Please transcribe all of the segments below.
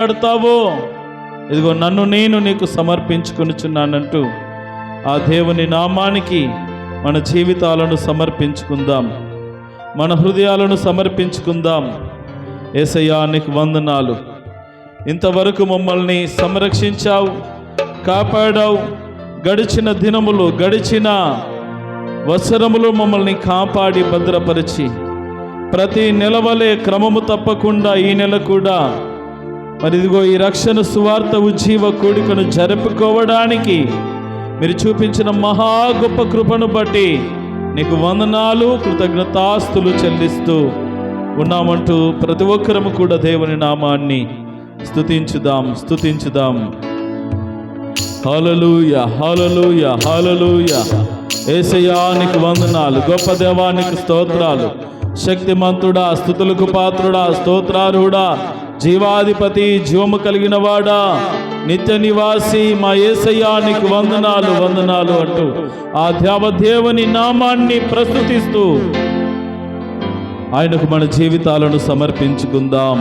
మాట్లాడతావో? ఇదిగో నన్ను నేను నీకు సమర్పించుకొనుచున్నానంటూ ఆ దేవుని నామానికి మన జీవితాలను సమర్పించుకుందాం. మన హృదయాలను సమర్పించుకుందాం. ఏసయ్యా నీకు వందనాలు. ఇంతవరకు మమ్మల్ని సంరక్షించావు కాపాడావు గడిచిన దినములు గడిచిన వత్సరములు మమ్మల్ని కాపాడి భద్రపరిచి ప్రతి నెలవలే క్రమము తప్పకుండా ఈ నెల కూడా మరి ఇదిగో ఈ రక్షణ సువార్త ఉజ్జీవ కూడికను జరుపుకోవడానికి మీరు చూపించిన మహా గొప్ప కృపను బట్టి నీకు వందనాలు కృతజ్ఞతాస్తులు చెల్లిస్తూ ఉన్నామంటూ ప్రతి ఒక్కరము కూడా దేవుని నామాన్ని స్తుతించుదాం స్తుతించుదాం. హాలలుయ హాలలుయ హాలలుయ ఏసయానికి వందనాలు గొప్ప దేవానికి స్తోత్రాలు. శక్తిమంతుడా స్థుతులకు పాత్రుడా స్తోత్రారుడా జీవాధిపతి జీవము కలిగిన వాడా నిత్య నివాసి మా ఏసయానికి వందనాలు వందనాలు అంటూ ఆ దేవదేవుని నామాన్ని ప్రస్తుతిస్తూ ఆయనకు మన జీవితాలను సమర్పించుకుందాం.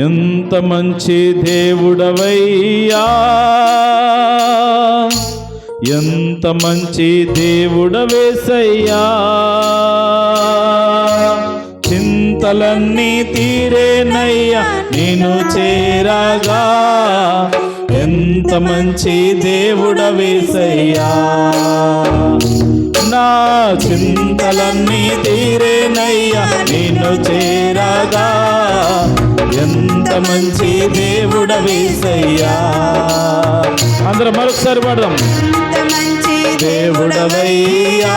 ఎంత మంచి దేవుడవయ్యా! ఎంత మంచి దేవుడవేసయ్యా! చింతలన్నీ తీరేనయ్యా నేను చేరగా. ఎంత మంచి దేవుడవేసయ్యా నా చింతలన్నీ తీరేనయ్యా నేను చేరగా. ఎంత మంచి దేవుడవేసయ్యా అందరం మరొకసారి పడదాం. దేవుడవయ్యా.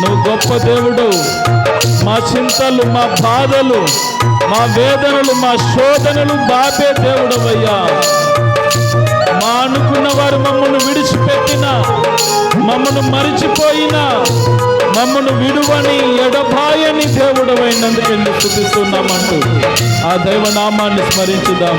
నువ్వు గొప్ప దేవుడు. మా చింతలు మా బాధలు మా వేదనలు మా శోధనలు బాపే దేవుడవయ్యా. మా అనుకున్న వారు మమ్మల్ని విడిచిపెట్టిన మమ్మను మరిచిపోయిన మమ్మను విడువని ఎడబాయని దేవుడమైనందుకు ఎందుకు స్థుతిస్తున్నామంటూ ఆ దైవనామాన్ని స్మరించుదాం.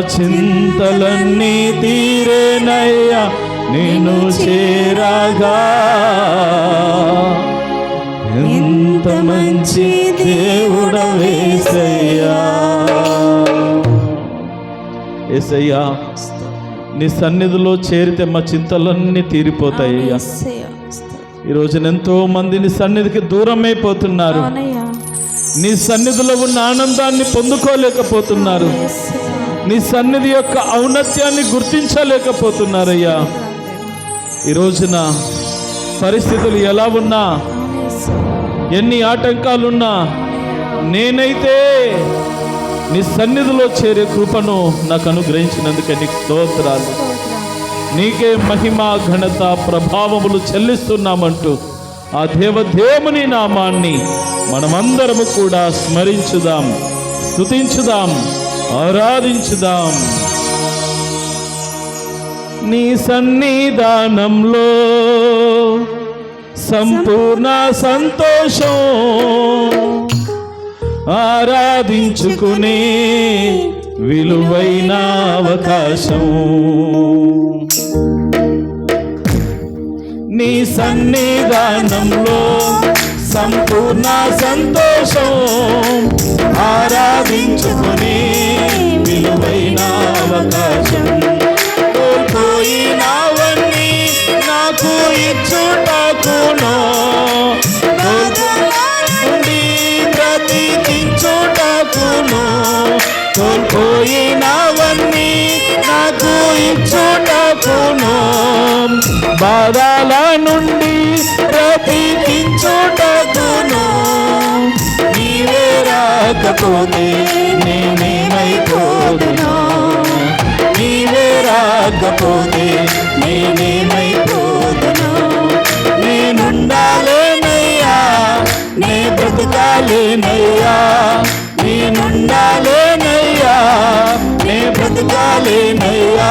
చింతలన్నీ తీరేనయ్యా నేను చేరాగా. ఎంత మంచి దేవుడ ఏసయ్యా. నీ సన్నిధిలో చేరితే మా చింతలన్నీ తీరిపోతాయి ఈ రోజున ఎంతో మంది నీ సన్నిధికి దూరం అయిపోతున్నారు నీ సన్నిధిలో ఉన్న ఆనందాన్ని పొందుకోలేకపోతున్నారు. నీ సన్నిధి యొక్క ఔన్నత్యాన్ని గుర్తించలేకపోతున్నారయ్యా. ఈ రోజున పరిస్థితులు ఎలా ఉన్నా ఎన్ని ఆటంకాలున్నా నేనైతే నీ సన్నిధిలో చేరే కృపను నాకు అనుగ్రహించినందుకే నీకు స్తోత్రాలు. నీకే మహిమ ఘనత ప్రభావములు చెల్లిస్తున్నామంటూ ఆ దేవదేవుని నామాన్ని మనమందరము కూడా స్మరించుదాం స్తుతించుదాం. ఆరాధించుదాం. నీ సన్నిధానంలో సంపూర్ణ సంతోషం ఆరాధించుకునే విలువైన అవకాశం. నీ సన్నిధానంలో సంపూర్ణ సంతోషం. ఆరాధించుకుని విలువైన అవకాశం. కోల్పోయినవన్నీ నాకు ఇచ్చుటకును. కోల్పోయినవన్నీ నాకు ఇచ్చుటకును బాధల నుండి ప్రతీకించుటకును నీవే రాకపోతే నేనేమైపోదును. నీవే రాకపోతే నేనేమైపోదును. నేనుండాలేనయ్యా నే బ్రతకాలేనయ్యా. నేనుండాలేనయ్యా నే బ్రతకాలేనయ్యా.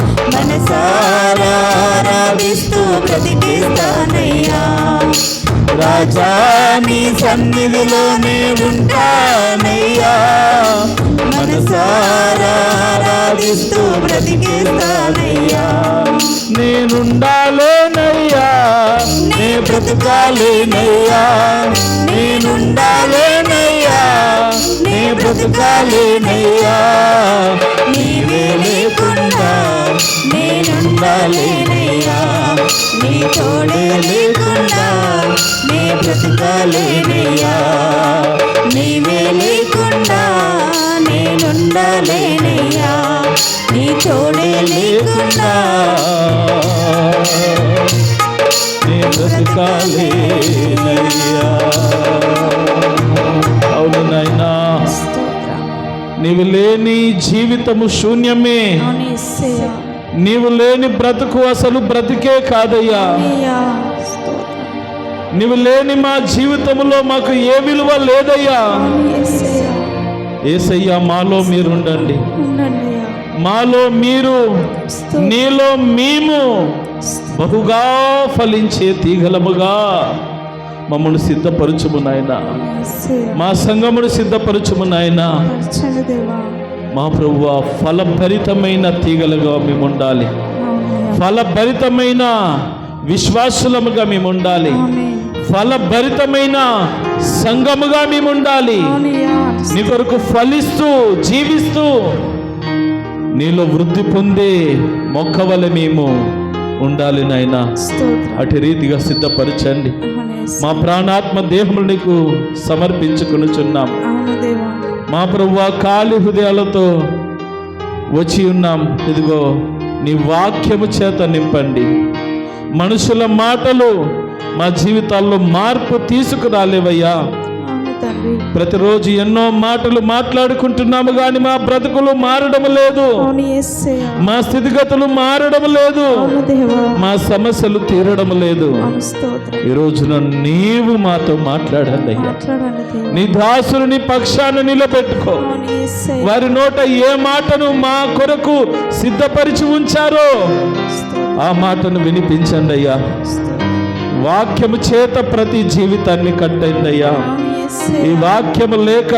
మనసారా ఆరాధిస్తూ బ్రతికిస్తానయ్యా రాజా నీ సన్నిధిలోనే ఉంటానయ్యా మనసారా ఆరాధిస్తూ బ్రతికిస్తానయ్యా నేనుండాలేనయ్యా. నే బ్రతకాలేనయ్యా. నేనుండాలేనయ్యా. నే బ్రతకాలేనయ్యా. బ్రతకాలేనయ్యా నీవే లేకుండా నేనుండాలేనయ్యా నీ తోడే లేకుండా నే బ్రతకాలేనయ్యా అవును నాయనా స్తోత్రం. నీవు లేని జీవితము శూన్యమే. నీవు లేని బ్రతుకు అసలు బ్రతికే కాదయ్యా. నీవు లేని మా జీవితంలో మాకు ఏ విలువ లేదయ్యా. ఏసయ్యా మాలో మీరుండండి. మాలో మీరు. నీలో మేము బహుగా ఫలించే తీగలముగా మమ్మల్ని సిద్ధపరచుము నాయన. మా సంగమును సిద్ధపరచుము నాయన మా ప్రభువ ఫలభరితమైన తీగలుగా మేము ఉండాలి. ఫలభరితమైన విశ్వాసులముగా మేము ఉండాలి. ఫలభరితమైన సంఘముగా మేము ఉండాలి. నీ కొరకు ఫలిస్తూ జీవిస్తూ నీలో వృద్ధి పొందే మొక్కవల మేము ఉండాలి నాయన. అటు రీతిగా సిద్ధపరచండి. మా ప్రాణాత్మ దేహములు నీకు సమర్పించుకొనుచున్నాం మా ప్రభు ఖాళీ హృదయాలతో వచ్చి ఉన్నాం ఇదిగో నీ వాక్యము చేత నింపండి మనుషుల మాటలు మా జీవితాల్లో మార్పు తీసుకురాలేవయ్యా. ప్రతిరోజు ఎన్నో మాటలు మాట్లాడుకుంటున్నాము కానీ మా బ్రతుకులు మారడం లేదు. మా స్థితిగతులు మారడం లేదు. మా సమస్యలు తీరడం లేదు. ఈ రోజున నీవు మాతో మాట్లాడండి అయ్యా. నీ దాసులు నీ పక్షాన్ని నిలబెట్టుకో. వారి నోట ఏ మాటను మా కొరకు సిద్ధపరిచి ఉంచారో ఆ మాటను వినిపించండి అయ్యా. వాక్యము చేత ప్రతి జీవితాన్ని కట్టయిందయ్యా ఈ వాక్యము లేక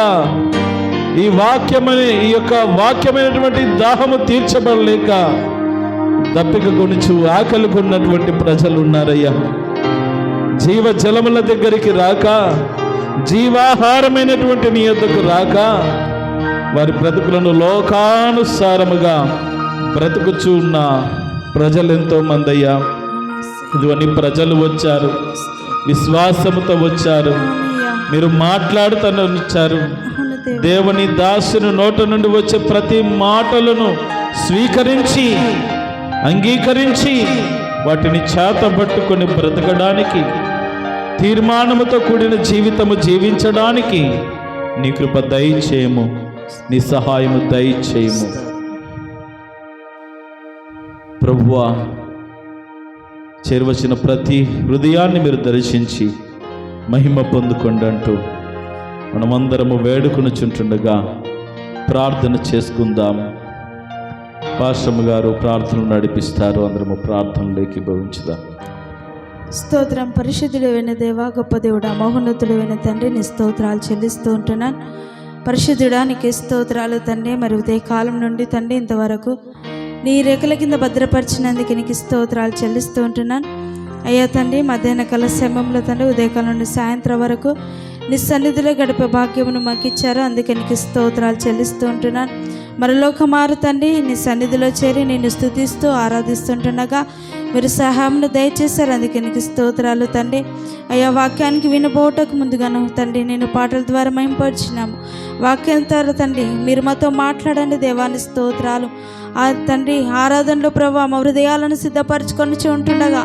ఈ వాక్యమని ఈ యొక్క వాక్యమైనటువంటి దాహము తీర్చబడలేక దప్పిక కొనుచు ఆకలి కొన్నటువంటి ప్రజలు ఉన్నారయ్యా. జీవ జలముల దగ్గరికి రాక జీవాహారమైనటువంటి నియతకు రాక వారి బ్రతుకులను లోకానుసారముగా బ్రతుకుచూ ఉన్న ప్రజలు ఎంతో ఇదివన్నీ ప్రజలు వచ్చారు. విశ్వాసముతో వచ్చారు. మీరు మాట్లాడుతూనే వచ్చారు దేవుని దాసుని నోట నుండి వచ్చే ప్రతి మాటలను స్వీకరించి అంగీకరించి వాటిని చేతబట్టుకొని బ్రతకడానికి తీర్మానముతో కూడిన జీవితము జీవించడానికి నీ కృప దయచేయము. నీ సహాయము దయచేయము. ప్రభువా చేరువచ్చిన ప్రతి హృదయాన్ని మీరు దర్శించి మహిమ పొందుకోండి అంటూ మనమందరము వేడుకొనుచుంటుండగా ప్రార్థన చేసుకుందాం. పాశ్రమ గారు ప్రార్థనలు నడిపిస్తారు. అందరము ప్రార్థనలోకి భవించుదాం. స్తోత్రం. పరిశుద్ధుడైన దేవా గొప్ప దేవుడా మహోన్నతుడైన తండ్రి నీ స్తోత్రాలు చెల్లిస్తూ ఉంటున్నాను. పరిశుద్ధుడా నీకు స్తోత్రాలు తండ్రి. మరి ఉదయ కాలం నుండి తండ్రి ఇంతవరకు నీ రెక్కల కింద భద్రపరిచినందుకు నీకు స్తోత్రాలు చెల్లిస్తూ ఉంటున్నాను. అయ్యా తండ్రి మధ్యాహ్న కాల సమయంలో తండ్రి ఉదయకాలం నుండి సాయంత్రం వరకు నీ సన్నిధిలో గడిపే భాగ్యమును మాకు ఇచ్చారు. అందుకే నీకు స్తోత్రాలు చెల్లిస్తూ ఉంటున్నాను. మరలోక మారు తండ్రి నీ సన్నిధిలో చేరి నేను స్థుతిస్తూ ఆరాధిస్తుంటుండగా మీరు సహాయంను దయచేశారు. అందుకే నీకు స్తోత్రాలు తండ్రి. అయ్యా వాక్యానికి వినబోటకు ముందుగాను తండ్రి నేను పాటల ద్వారా మేంపరిచినాము వాక్యం ద్వారా తండ్రి మీరు మాతో మాట్లాడండి దేవాని స్తోత్రాలు. ఆ తండ్రి ఆరాధనలో ప్రభావ మా హృదయాలను సిద్ధపరచుకొని ఉంటుండగా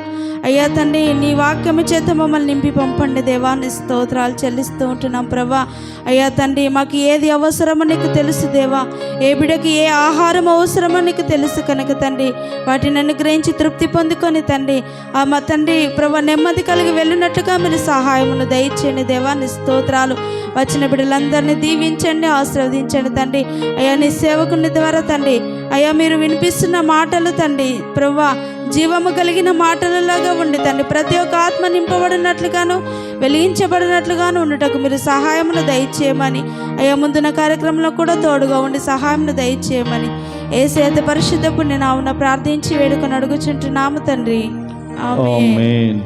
అయ్యా తండ్రి నీ వాక్యము చేత మమ్మల్ని నింపి పంపండి దేవాన్ని స్తోత్రాలు చెల్లిస్తూ ఉంటున్నాం ప్రభా. అయ్యా తండ్రి మాకు ఏది అవసరమో నీకు తెలుసు దేవా. ఏ బిడకి ఏ ఆహారం అవసరమో నీకు తెలుసు కనుక తండ్రి. వాటిని అనుగ్రహించి తృప్తి పొందుకొని తండ్రి. ఆ మా తండ్రి ప్రభా నెమ్మది కలిగి వెళ్ళినట్టుగా మీరు సహాయమును దయచేయండి దేవా. నీ స్తోత్రాలు వచ్చిన బిడ్డలందరినీ దీవించండి ఆశీర్వదించండి తండ్రి. అయ్యా నీ సేవకుని ద్వారా తండ్రి అయ్యా మీరు వినిపిస్తున్న మాటలు తండ్రి ప్రభా జీవము కలిగిన మాటలలాగా ఉండి తండ్రి ప్రతి ఒక్క ఆత్మ నింపబడినట్లుగాను వెలిగించబడినట్లుగాను ఉండటకు మీరు సహాయమును దయచేయమని. అయ్యా ముందున్న కార్యక్రమంలో కూడా తోడుగా ఉండి సహాయమును దయచేయమని. ఏ సేత పరిశుద్ధ పుణ్యనామున ప్రార్థించి వేడుకొని అడుగుచుంటున్నాము తండ్రి. ఆమేన్.